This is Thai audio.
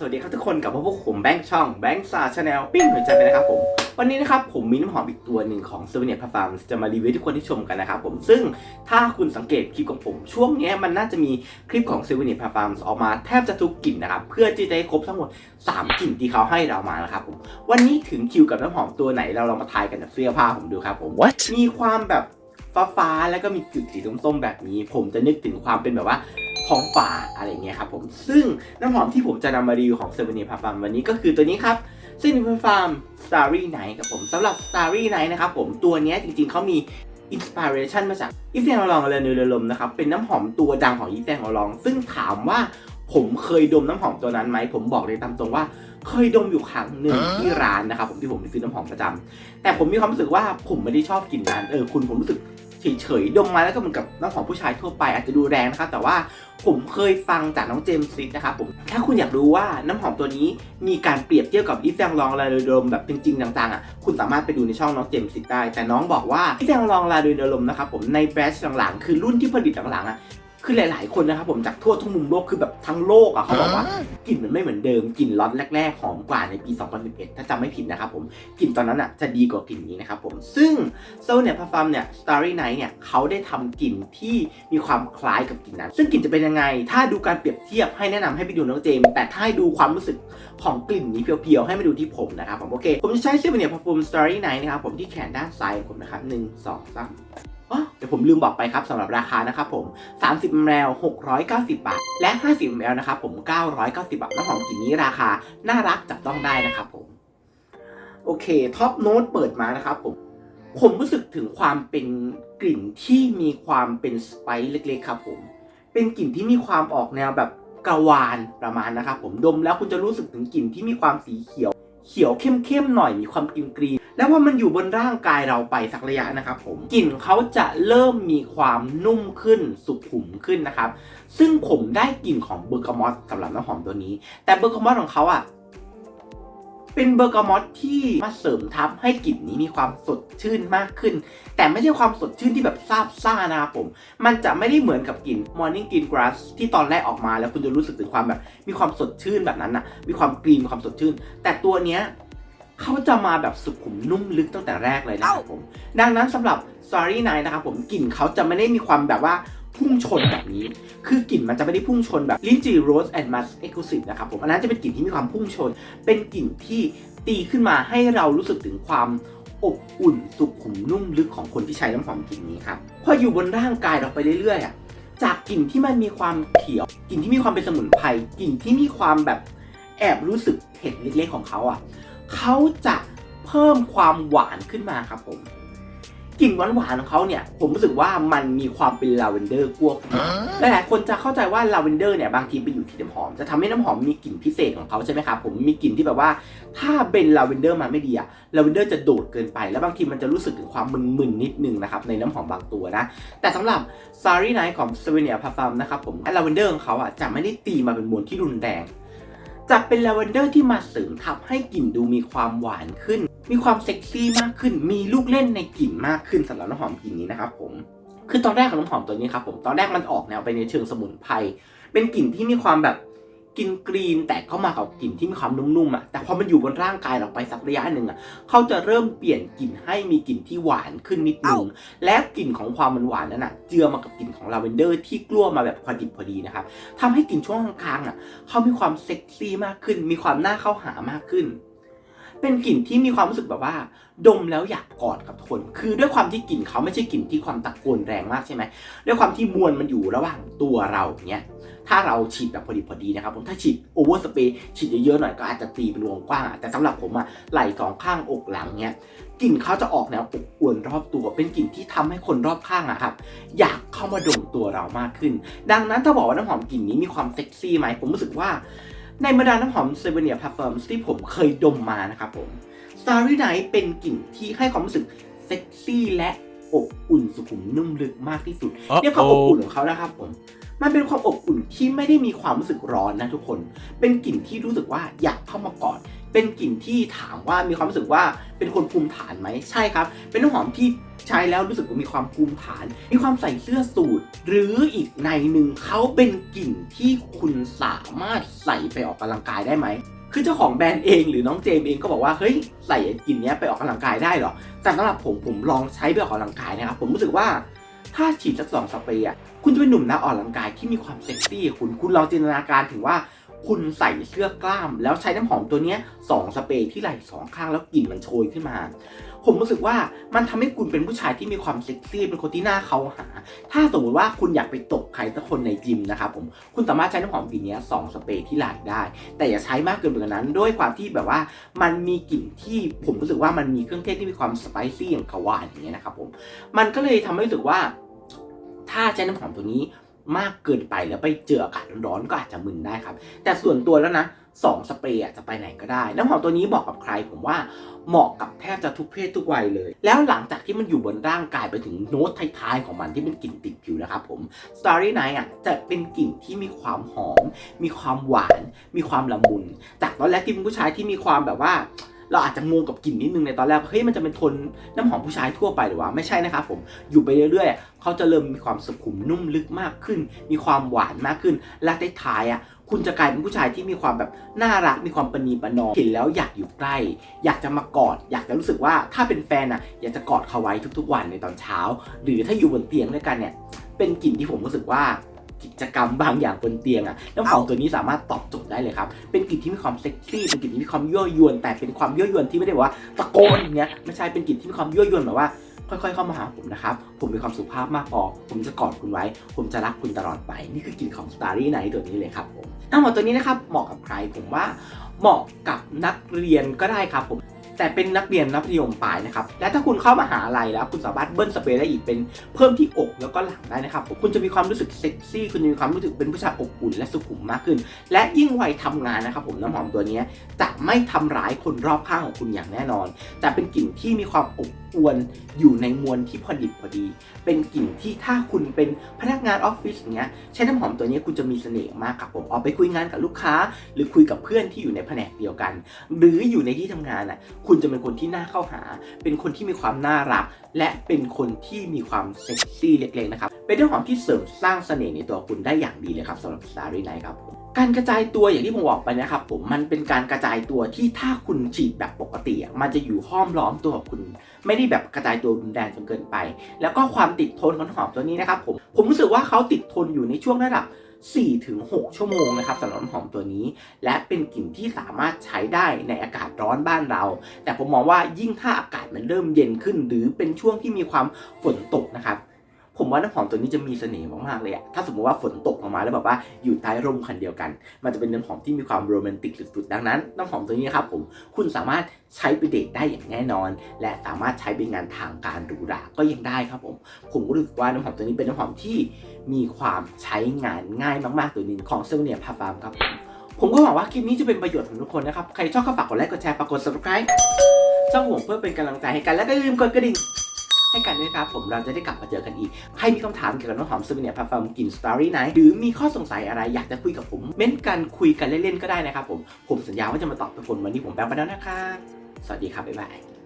สวัสดีครับทุกคนกลับมาพบกับผมแบงค์ช่องแบงค์ซาชาแนลปิ้งหัวใจไปนะครับผม วันนี้นะครับผมมีน้ำหอมอีกตัวหนึ่งของ s o v e n i r Parfum จะมารีวิวให้ทุกคนที่ชมกันนะครับผมซึ่งถ้าคุณสังเกตคลิปของผม ช่วงเนี้ยมันน่าจะมีคลิปของ s o v e n i r Parfum ออกมาแทบจะทุกกลิ่นนะครับ เพื่อที่จะให้ครบทั้งหมด 3กลิ่นที่เขาให้เรามานะครับผมวันนี้ถึงคิวกับน้ำหอมตัวไหนเราลองมาทายกันจากเสื้อผ้าผมดูครับผม What มีความแบบฟ้าๆแล้วก็มีจุดสีส้มๆแบบนี้ ผมจะนึกถึงความเป็นแบบว่า ท้องฟ้าอะไรเงี้ยครับผมซึ่งน้ำหอมที่ผมจะนำมารีวิวของ s e v e n i r Parfum วันนี้ก็คือตัวนี้ครับซึ่งเป็นฟาร์ม Starry Night ครับผมสำหรับ Starry Night นะครับผมตัวเนี้ยจริงๆเขามีอินสปิเรชันมาจากอีเซงลองและเนลมนะครับเป็นน้ำหอมตัวดังของอีเซงลอง ซึ่งถามว่าผมเคยดมน้ำหอมตัวนั้นไหม ผมบอกเลยตามตรงว่าเคยดมอยู่ครั้งหนึ่งที่ร้านนะครับผมที่ผมไปซื้อน้ำหอมประจำแต่ผมมีความรู้สึกว่าผมไม่ได้ชอบกลิ่นนั้นเออคุณผมรู้สึก เฉยๆดมมาแล้วก็เหมือนกับน้ำหอมผู้ชายทั่วไปอาจจะดูแรงนะครับแต่ว่าผมเคยฟังจากน้องเจมส์ซิดนะครับผมถ้าคุณอยากรู้ว่าน้ำหอมตัวนี้มีการเปรียบเทียบกับอีแซงลองลาโดยดมแบบจริงๆจังๆอะคุณสามารถไปดูในช่องน้องเจมส์ซิดได้ แต่น้องบอกว่าอีแซงลองลาโดยดมนะครับผมในแบรนด์หลังๆคือรุ่นที่ผลิตหลังๆอะ คือหลาย ๆ คนนะครับผมจากทั่วทุกมุมโลกคือแบบทั้งโลกอะเขาบอกว่ากลิ่นมันไม่เหมือนเดิมกลิ่นล็อตแรก ๆ หอมกว่าในปี 2011 ถ้าจำไม่ผิดนะครับผมกลิ่นตอนนั้นอะจะดีกว่ากลิ่นนี้นะครับผมซึ่งโซเนี่ยพาฟาร์มเนี่ย Starry Night เนี่ยเขาได้ทำกลิ่นที่มีความคล้ายกับกลิ่นนั้น ซึ่งกลิ่นจะเป็นยังไง ถ้าดูการเปรียบเทียบให้แนะนำให้ไปดูน้องเจมส์แต่ถ้าให้ดูความรู้สึกของกลิ่นนี้เพียว ๆ ให้มาดูที่ผมนะครับผมโอเคผมจะใช้เซเวเนียพาฟูม Starry Night นะครับผมที่แขนด้านซ้ายของผมนะครับหนึ่งสองสามอ๋อ เดี๋ยวผมลืมบอกไปครับสำหรับราคานะครับผม 30 ml 690 บาท และ 50 ml นะครับผม 990 บาท น้ำหอมกลิ่นนี้ราคา น่ารักจับต้องได้นะครับผม โอเค ท็อปโน้ตเปิดมานะครับผม ผมรู้สึกถึงความเป็นกลิ่นที่มีความเป็นสไปซ์เล็กๆครับผม เป็นกลิ่นที่มีความออกแนวแบบกระวานประมาณนะครับผม ดมแล้วคุณจะรู้สึกถึงกลิ่นที่มีความสีเขียว เขียวเข้มๆหน่อย มีความกรีนกรีน แล้วพอมันอยู่บนร่างกายเราไปสักระยะนะครับผมกลิ่นเขาจะเริ่มมีความนุ่มขึ้นสุขุมขึ้นนะครับ ซึ่งผมได้กลิ่นของเบอร์กามอสสำหรับน้ำหอมตัวนี้ แต่เบอร์กามอสของเขาอะเป็นเบอร์กามอสที่มาเสริมทับให้กลิ่นนี้มีความสดชื่นมากขึ้น แต่ไม่ใช่ความสดชื่นที่แบบซาบซ่านะครับผม มันจะไม่ได้เหมือนกับกลิ่น Morning Green Grass ที่ตอนแรกออกมาแล้วคุณจะรู้สึกถึงความแบบ มีความสดชื่นแบบนั้นนะมีความกรีนมีความสดชื่น แต่ตัวเนี้ย เขาจะมาแบบสุขุมนุ่มลึกตั้งแต่แรกเลยนะครับผม ดังนั้นสำหรับ Starry Night นะครับผมกลิ่นเขาจะไม่ได้มีความแบบว่าพุ่งชนแบบนี้ คือกลิ่นมันจะไม่ได้พุ่งชนแบบลิ้นจี่ Rose and Musk Exclusive นะครับผม อันนั้นจะเป็นกลิ่นที่มีความพุ่งชน เป็นกลิ่นที่ตีขึ้นมาให้เรารู้สึกถึงความอบอุ่นสุขุมนุ่มลึกของคนที่ใช้น้ำหอมกลิ่นนี้ครับ พออยู่บนร่างกายเราไปเรื่อยๆอะ จากกลิ่นที่มันมีความเขียว กลิ่นที่มีความเป็นสมุนไพร กลิ่นที่มีความแบบแอบรู้สึกเผ็ดเล็กๆของเขาอะ เขาจะเพิ่มความหวานขึ้นมาครับผมกลิ่นหวานๆของเขาเนี่ยผมรู้สึกว่ามันมีความเป็นลาเวนเดอร์กวบหลายๆคนจะเข้าใจว่าลาเวนเดอร์เนี่ยบางทีไปอยู่ที่น้ำหอมจะทำให้น้ำหอมมีกลิ่นพิเศษของเขาใช่ไหมครับผมมีกลิ่นที่แบบว่าถ้าเป็นลาเวนเดอร์มาไม่ดีอะลาเวนเดอร์จะโดดเกินไป แล้วบางทีมันจะรู้สึกถึงความมึนๆนิดนึงนะครับในน้ำหอมบางตัวนะแต่สำหรับ Starry Night ของ s a v e n i r Parfum นะครับผมลาเวนเดอร์ของเขาอะจะไม่ได้ตีมาเป็นมวลที่รุนแรง จะเป็นลาเวนเดอร์ที่มาเสริมทับให้กลิ่นดูมีความหวานขึ้น มีความเซ็กซี่มากขึ้น มีลูกเล่นในกลิ่นมากขึ้นสำหรับน้ำหอมกลิ่นนี้นะครับผมคือตอนแรกของน้ำหอมตัวนี้ครับผมตอนแรกมันออกแนวไปในเชิงสมุนไพรเป็นกลิ่นที่มีความแบบ กลิ่นกรีนแต่เข้ามากับกลิ่นที่มีความนุ่มๆอะแต่พอมันอยู่บนร่างกายเราไปสักระยะหนึ่งอะเขาจะเริ่มเปลี่ยนกลิ่นให้มีกลิ่นที่หวานขึ้นนิดนึงและกลิ่นของความหวานๆนั้นอะเจือมากับกลิ่นของลาเวนเดอร์ที่กลั้วมาแบบพอดิบพอดีนะครับทำให้กลิ่นช่วงกลางๆอะเขามีความเซ็กซี่มากขึ้น มีความน่าเข้าหามากขึ้น เป็นกลิ่นที่มีความรู้สึกแบบว่า ดมแล้วอยากกอดกับคน คือด้วยความที่กลิ่นเขาไม่ใช่กลิ่นที่ความตะโกนแรงมากใช่ไหมด้วยความที่มวลมันอยู่ระหว่างตัวเราเนี้ยถ้าเราฉีดแบบพอดีพอดีนะครับผมถ้าฉีดโอเวอร์สเปรย์ฉีดเยอะๆหน่อยก็อาจจะตีเป็นวงกว้างอะแต่สำหรับผมอะไหล่สองข้างอกหลังเนี้ยกลิ่นเขาจะออกแนวอบอวนรอบตัว เป็นกลิ่นที่ทำให้คนรอบข้างอะครับอยากเข้ามาดมตัวเรามากขึ้น ดังนั้นถ้าบอกว่าน้ำหอมกลิ่นนี้มีความเซ็กซี่ไหมผมรู้สึกว่า ในบรรดาน้ำหอมเซเวเนียพาร์ฟ m มที่ผมเคยดมมานะครับผม Starry Night เป็นกลิ่นที่ให้ความรู้สึกเซ็กซี่และอบอุ่นสุขุมนุ่มลึกมากที่สุดเนี่ยความอบอุ่นของเขานะครับผม มันเป็นความอบอุ่นที่ไม่ได้มีความรู้สึกร้อนนะทุกคน เป็นกลิ่นที่รู้สึกว่าอยากเข้ามากอด เป็นกลิ่นที่ถามว่ามีความรู้สึกว่าเป็นคนภูมิฐานไหมใช่ครับ เป็นน้ำหอมที่ใช้แล้วรู้สึกว่ามีความภูมิฐาน มีความใส่เสื้อสูทหรืออีกในหนึ่งเขาเป็นกลิ่นที่คุณสามารถใส่ไปออกกำลังกายได้ไหมคือเจ้าของแบรนด์เองหรือน้องเจมส์เองก็บอกว่าเฮ้ยใส่กลิ่นนี้ไปออกกำลังกายได้เหรอแต่สำหรับผมผมลองใช้ไปออกกำลังกายนะครับผมรู้สึกว่าถ้าฉีดสักสองสเปรย์คุณจะเป็นหนุ่มนักออกกำลังกายที่มีความเซ็กซี่คุณคุณลองจินตนาการถึงว่า คุณใส่เสื้อกล้าม แล้วใช้น้ำหอมตัวเนี้สองสเปรย์ที่ไหล่สองข้างแล้วกลิ่นมันโชยขึ้นมา ผมรู้สึกว่ามันทำให้คุณเป็นผู้ชายที่มีความเซ็กซี่เป็นคนที่น่าเขาหา ถ้าสมมติว่าคุณอยากไปตบใครสักคนในจิมนะครับผมคุณสามารถใช้น้ำหอมกลิ่นนี้สองสเปรย์ที่ไหล่ได้ แต่อย่าใช้มากเกินไปกว่านั้นด้วยความที่แบบว่ามันมีกลิ่นที่ผมรู้สึกว่ามันมีเครื่องเทศที่มีความสไปซี่อย่างกะวานอย่างเงี้ยนะครับผมมันก็เลยทำให้รู้สึกว่าถ้าใช้น้ำหอมตัวนี้ มากเกินไปแล้วไปเจออากาศร้อนๆก็อาจจะมึนได้ครับ แต่ส่วนตัวแล้วนะสองสเปรย์จะไปไหนก็ได้ น้ำหอมตัวนี้บอกกับใครผมว่าเหมาะกับแทบจะทุกเพศทุกวัยเลย แล้วหลังจากที่มันอยู่บนร่างกายไปถึงโน้ตท้ายๆของมันที่เป็นกลิ่นติดผิวนะครับผม Starry Night อะจะเป็นกลิ่นที่มีความหอม มีความหวาน มีความละมุน จากตอนแรกที่เป็นผู้ชายที่มีความแบบว่า เราอาจจะงงกับกลิ่นนิดนึงในตอนแรกเฮ้ยมันจะเป็นทนน้ำหอมผู้ชายทั่วไปหรือวะไม่ใช่นะครับผมอยู่ไปเรื่อยๆเขาจะเริ่มมีความสุขุมนุ่มลึกมากขึ้น มีความหวานมากขึ้นและท้ายๆอะคุณจะกลายเป็นผู้ชายที่มีความแบบน่ารักมีความประนีประนอมเห็นแล้วอยากอยู่ใกล้ อยากจะมากอด อยากจะรู้สึกว่าถ้าเป็นแฟนอะอยากจะกอดเขาไว้ทุกๆ วันในตอนเช้า หรือถ้าอยู่บนเตียงด้วยกันเนี่ยเป็นกลิ่นที่ผมรู้สึกว่า กิจกรรมบางอย่างบนเตียงอะน้ำหอมตัวนี้สามารถตอบโจทย์ได้เลยครับ เป็นกลิ่นที่มีความเซ็กซี่ เป็นกลิ่นที่มีความยั่วยวน แต่เป็นความยั่วยวนที่ไม่ได้บอกว่าตะโกนอย่างเงี้ย ไม่ใช่ เป็นกลิ่นที่มีความยั่วยวนแบบว่า ค่อยๆ เข้ามาหาผมนะครับ ผมมีความสุภาพมากพอ ผมจะกอดคุณไว้ ผมจะรักคุณตลอดไป นี่คือกลิ่นของ Starry Night ตัวนี้เลยครับผมน้ำหอมตัวนี้นะครับ เหมาะกับใคร ผมว่า เหมาะกับนักเรียนก็ได้ครับผมแต่เป็นนักเรียนนักเรียนปลายนะครับ และถ้าคุณเข้ามาหาลัยแล้ว คุณสามารถเบิ้ลสเปรย์ได้อีกเป็นเพิ่มที่อกแล้วก็หลังได้นะครับ คุณจะมีความรู้สึกเซ็กซี่ คุณจะมีความรู้สึกเป็นผู้ชายอบอุ่นและสุขุมมากขึ้น และยิ่งวัยทำงานนะครับ ผมน้ำหอมตัวนี้จะไม่ทำร้ายคนรอบข้างของคุณอย่างแน่นอน แต่เป็นกลิ่นที่มีความอบอวลอยู่ในมวลที่พอดิบพอดี เป็นกลิ่นที่ถ้าคุณเป็นพนักงานออฟฟิศอย่างเงี้ยใช้น้ำหอมตัวนี้คุณจะมีเสน่ห์มากครับผมออกไปคุยงานกับลูกค้า หรือคุยกับเพื่อนที่อยู่ในแผนกเดียวกัน หรืออยู่ในที่ทำงานอะคุณจะเป็นคนที่น่าเข้าหา เป็นคนที่มีความน่ารัก และเป็นคนที่มีความเซ็กซี่เล็กๆนะครับ เป็นน้ำหอมที่เสริมสร้างเสน่ห์ในตัวคุณได้อย่างดีเลยครับสำหรับ Starry Night ครับการกระจายตัวอย่างที่ผมบอกไปนะครับผมมันเป็นการกระจายตัวที่ถ้าคุณฉีดแบบปกติอะมันจะอยู่ห้อมล้อมตัวคุณ ไม่ได้แบบกระจายตัวรุนแรงจนเกินไป แล้วก็ความติดทนของหอมตัวนี้นะครับผมผมรู้สึกว่าเขาติดทนอยู่ในช่วงระดับ 4-6 ชั่วโมงนะครับสำหรับน้ำหอมตัวนี้ และเป็นกลิ่นที่สามารถใช้ได้ในอากาศร้อนบ้านเรา แต่ผมมองว่ายิ่งถ้าอากาศมันเริ่มเย็นขึ้น หรือเป็นช่วงที่มีความฝนตกนะครับ ผมว่าน้ำหอมตัวนี้จะมีเสน่ห์มากๆเลยอะถ้าสมมติว่าฝนตกลงมาแล้วแบบว่าอยู่ใต้ร่มคันเดียวกัน มันจะเป็นน้ำหอมที่มีความโรแมนติกสุดๆดังนั้นน้ำหอมตัวนี้ครับผมคุณสามารถใช้ไปเดทได้อย่างแน่นอน และสามารถใช้เป็นงานทางการหรูหราก็ยังได้ครับผม ผมรู้สึกว่าน้ำหอมตัวนี้เป็นน้ำหอมที่มีความใช้งานง่ายมากๆตัวนึงของเซเวเนียพาฟาร์มครับผมผมก็หวังว่าคลิปนี้จะเป็นประโยชน์สำหรับทุกคนนะครับ ใครชอบก็ฝากกดไลค์ กดแชร์ ฝากกด subscribe ช่องผมเพื่อเป็นกำลังใจให้กัน และก็อย่าลืมกดกระดิ่ง ให้กันด้วยครับผมเราจะได้กลับมาเจอกันอีก ใครมีคำถามเกี่ยวกับน้ำหอมซูเวเนียพาฟอร์มกลิ่นสตอรี่ไหนหรือมีข้อสงสัยอะไรอยากจะคุยกับผม เม้นกันคุยกันเล่นๆก็ได้นะครับผมผมสัญญาว่าจะมาตอบทุกคนวันนี้ผมแป๊บไปแล้วนะครับสวัสดีครับบ๊ายบาย